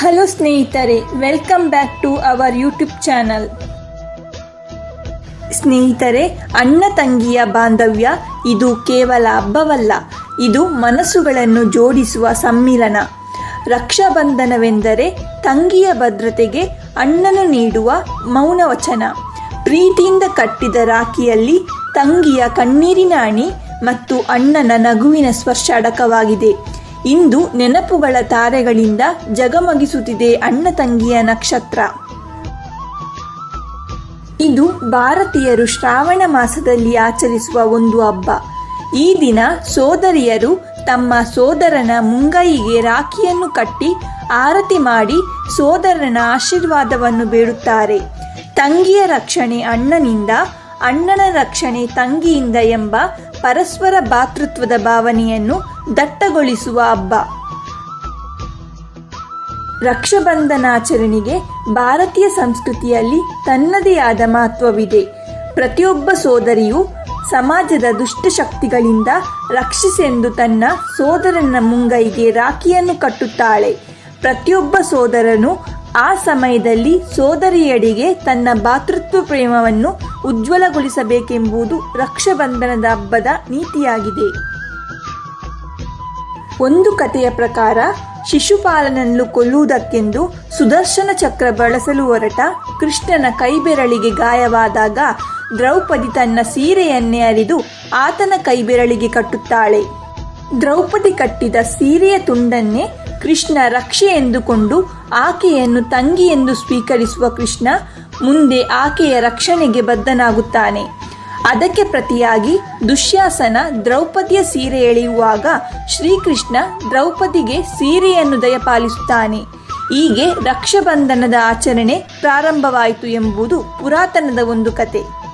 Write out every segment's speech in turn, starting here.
Hello ಸ್ನೇಹಿತರೆ welcome back to our YouTube channel ಸ್ನೇಹಿತರೆ, ಅಣ್ಣ ತಂಗಿಯ ಬಾಂಧವ್ಯ ಇದು ಕೇವಲ ಹಬ್ಬವಲ್ಲ, ಇದು ಮನಸ್ಸುಗಳನ್ನು ಜೋಡಿಸುವ ಸಮ್ಮಿಲನ. ರಕ್ಷಾಬಂಧನವೆಂದರೆ ತಂಗಿಯ ಭದ್ರತೆಗೆ ಅಣ್ಣನು ನೀಡುವ ಮೌನ ವಚನ. ಪ್ರೀತಿಯಿಂದ ಕಟ್ಟಿದ ರಾಖಿಯಲ್ಲಿ ತಂಗಿಯ ಕಣ್ಣೀರಿನ ಅಣಿ ಮತ್ತು ಅಣ್ಣನ ನಗುವಿನ ಸ್ಪರ್ಶ ಅಡಕವಾಗಿದೆ. ಇಂದು ನೆನಪುಗಳ ತಾರೆಗಳಿಂದ ಜಗಮಗಿಸುತ್ತಿದೆ ಅಣ್ಣ ತಂಗಿಯ ನಕ್ಷತ್ರ. ಇದು ಭಾರತೀಯರು ಶ್ರಾವಣ ಮಾಸದಲ್ಲಿ ಆಚರಿಸುವ ಒಂದು ಹಬ್ಬ. ಈ ದಿನ ಸೋದರಿಯರು ತಮ್ಮ ಸೋದರನ ಮುಂಗೈಗೆ ರಾಖಿಯನ್ನು ಕಟ್ಟಿ ಆರತಿ ಮಾಡಿ ಸೋದರನ ಆಶೀರ್ವಾದವನ್ನು ಬೇಡುತ್ತಾರೆ. ತಂಗಿಯ ರಕ್ಷಣೆ ಅಣ್ಣನಿಂದ, ಅಣ್ಣನ ರಕ್ಷಣೆ ತಂಗಿಯಿಂದ ಎಂಬ ಪರಸ್ಪರ ಭಾತೃತ್ವದ ಭಾವನೆಯನ್ನು ದಟ್ಟಗೊಳಿಸುವ ಹಬ್ಬ. ರಕ್ಷಾಬಂಧನಾಚರಣೆಗೆ ಭಾರತೀಯ ಸಂಸ್ಕೃತಿಯಲ್ಲಿ ತನ್ನದೇ ಆದ ಮಹತ್ವವಿದೆ. ಪ್ರತಿಯೊಬ್ಬ ಸೋದರಿಯು ಸಮಾಜದ ದುಷ್ಟಶಕ್ತಿಗಳಿಂದ ರಕ್ಷಿಸೆಂದು ತನ್ನ ಸೋದರನ ಮುಂಗೈಗೆ ರಾಖಿಯನ್ನು ಕಟ್ಟುತ್ತಾಳೆ. ಪ್ರತಿಯೊಬ್ಬ ಸೋದರನು ಆ ಸಮಯದಲ್ಲಿ ಸೋದರಿಯಡಿಗೆ ತನ್ನ ಭಾತೃತ್ವ ಪ್ರೇಮವನ್ನು ಉಜ್ವಲಗೊಳಿಸಬೇಕೆಂಬುದು ರಕ್ಷಾಬಂಧನದ ಹಬ್ಬದ ನೀತಿಯಾಗಿದೆ. ಒಂದು ಕಥೆಯ ಪ್ರಕಾರ ಶಿಶುಪಾಲನನ್ನು ಕೊಲ್ಲುವುದಕ್ಕೆಂದು ಸುದರ್ಶನ ಚಕ್ರ ಬಳಸಲು ಹೊರಟ ಕೃಷ್ಣನ ಕೈಬೆರಳಿಗೆ ಗಾಯವಾದಾಗ ದ್ರೌಪದಿ ತನ್ನ ಸೀರೆಯನ್ನೇ ಅರಿದು ಆತನ ಕೈಬೆರಳಿಗೆ ಕಟ್ಟುತ್ತಾಳೆ. ದ್ರೌಪದಿ ಕಟ್ಟಿದ ಸೀರೆಯ ತುಂಡನ್ನೇ ಕೃಷ್ಣ ರಕ್ಷೆ ಎಂದುಕೊಂಡು ಆಕೆಯನ್ನು ತಂಗಿ ಎಂದು ಸ್ವೀಕರಿಸುವ ಕೃಷ್ಣ ಮುಂದೆ ಆಕೆಯ ರಕ್ಷಣೆಗೆ ಬದ್ಧನಾಗುತ್ತಾನೆ. ಅದಕ್ಕೆ ಪ್ರತಿಯಾಗಿ ದುಶ್ಯಾಸನ ದ್ರೌಪದಿಯ ಸೀರೆ ಎಳೆಯುವಾಗ ಶ್ರೀಕೃಷ್ಣ ದ್ರೌಪದಿಗೆ ಸೀರೆಯನ್ನು ದಯಪಾಲಿಸುತ್ತಾನೆ. ಹೀಗೆ ರಕ್ಷಾಬಂಧನದ ಆಚರಣೆ ಪ್ರಾರಂಭವಾಯಿತು ಎಂಬುದು ಪುರಾತನದ ಒಂದು ಕತೆ.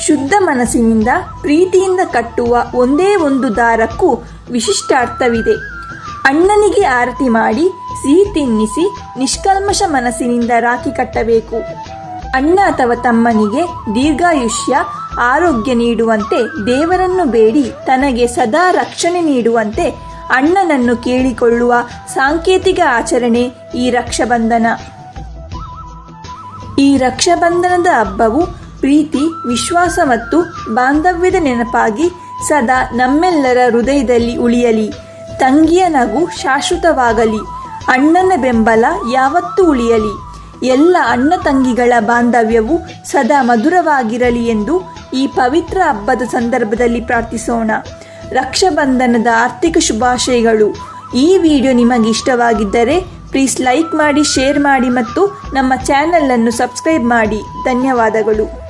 ಶುದ್ಧ ಮನಸ್ಸಿನಿಂದ ಪ್ರೀತಿಯಿಂದ ಕಟ್ಟುವ ಒಂದೇ ಒಂದು ದಾರಕ್ಕೂ ವಿಶಿಷ್ಟ ಅರ್ಥವಿದೆ ಅಣ್ಣನಿಗೆ ಆರತಿ ಮಾಡಿ ಸಿಹಿ ತಿನ್ನಿಸಿ ನಿಷ್ಕಲ್ಮಶ ಮನಸ್ಸಿನಿಂದ ರಾಖಿ ಕಟ್ಟಬೇಕು. ಅಣ್ಣ ಅಥವಾ ತಮ್ಮನಿಗೆ ದೀರ್ಘಾಯುಷ್ಯ, ಆರೋಗ್ಯ ನೀಡುವಂತೆ ದೇವರನ್ನು ಬೇಡಿ, ತನಗೆ ಸದಾ ರಕ್ಷಣೆ ನೀಡುವಂತೆ ಅಣ್ಣನನ್ನು ಕೇಳಿಕೊಳ್ಳುವ ಸಾಂಕೇತಿಕ ಆಚರಣೆ ಈ ರಕ್ಷಾಬಂಧನ. ಈ ರಕ್ಷಾಬಂಧನದ ಹಬ್ಬವು ಪ್ರೀತಿ, ವಿಶ್ವಾಸ ಮತ್ತು ಬಾಂಧವ್ಯದ ನೆನಪಾಗಿ ಸದಾ ನಮ್ಮೆಲ್ಲರ ಹೃದಯದಲ್ಲಿ ಉಳಿಯಲಿ. ತಂಗಿಯ ನಗು ಶಾಶ್ವತವಾಗಲಿ. ಅಣ್ಣನ ಬೆಂಬಲ ಯಾವತ್ತೂ ಉಳಿಯಲಿ. ಎಲ್ಲ ಅಣ್ಣ ತಂಗಿಗಳ ಬಾಂಧವ್ಯವು ಸದಾ ಮಧುರವಾಗಿರಲಿ ಎಂದು ಈ ಪವಿತ್ರ ಹಬ್ಬದ ಸಂದರ್ಭದಲ್ಲಿ ಪ್ರಾರ್ಥಿಸೋಣ. ರಕ್ಷಾಬಂಧನದ ಆರ್ಥಿಕ ಶುಭಾಶಯಗಳು. ಈ ವಿಡಿಯೋ ನಿಮಗೆ ಇಷ್ಟವಾಗಿದ್ದರೆ ಪ್ಲೀಸ್ ಲೈಕ್ ಮಾಡಿ, ಶೇರ್ ಮಾಡಿ ಮತ್ತು ನಮ್ಮ ಚಾನಲನ್ನು ಸಬ್ಸ್ಕ್ರೈಬ್ ಮಾಡಿ. ಧನ್ಯವಾದಗಳು.